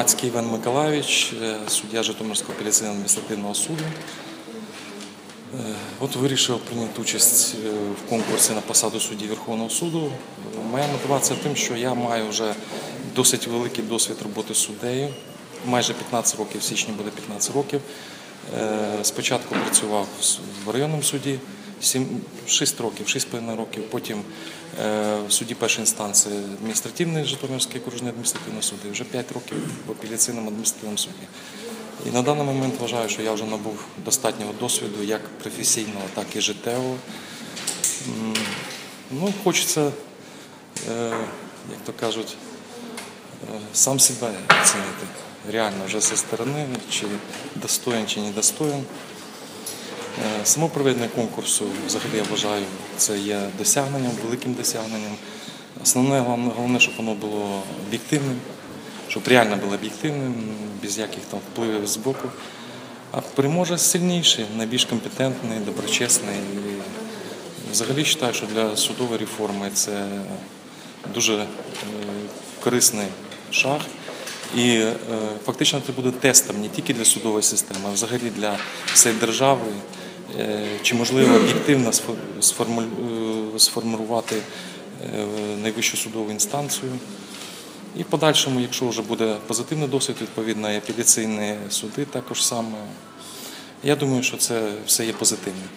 Новацький Іван Миколаївич, е, суддя Житомирського апеляційного адміністративного суду. Е, От вирішив прийняти участь е, в конкурсі на посаду судді Верховного суду. Моя мотивація тим, що я маю вже досить великий досвід роботи з суддею. Майже 15 років, в січні буде 15 років. Спочатку працював в районному суді 6 років, 6,5 років, потім е, в суді першої інстанції адміністративний Житомирський окружний адміністративний суд, і вже 5 років в апеляційному адміністративному суді. І на даний момент вважаю, що я вже набув достатнього досвіду як професійного, так і життєвого. Ну, хочеться, е, як то кажуть, е, сам себе оцінити. Реально вже зі сторони, чи достоин, чи не достоин. Е, Само проведення конкурсу, взагалі, я вважаю, це є досягненням, великим досягненням. Основне, головне, щоб воно було об'єктивним, щоб реально було об'єктивним, без яких там впливів з боку. А переможе сильніший, найбільш компетентний, доброчесний. І взагалі вважаю, що для судової реформи це дуже е, корисний шаг. І е, фактично це буде тестом не тільки для судової системи, а взагалі для всієї держави. Е, Чи можливо об'єктивно сфо- е, сформувати е, найвищу судову інстанцію. І в подальшому, якщо вже буде позитивний досвід, відповідно, і апеляційні суди також саме. Я думаю, що це все є позитивним.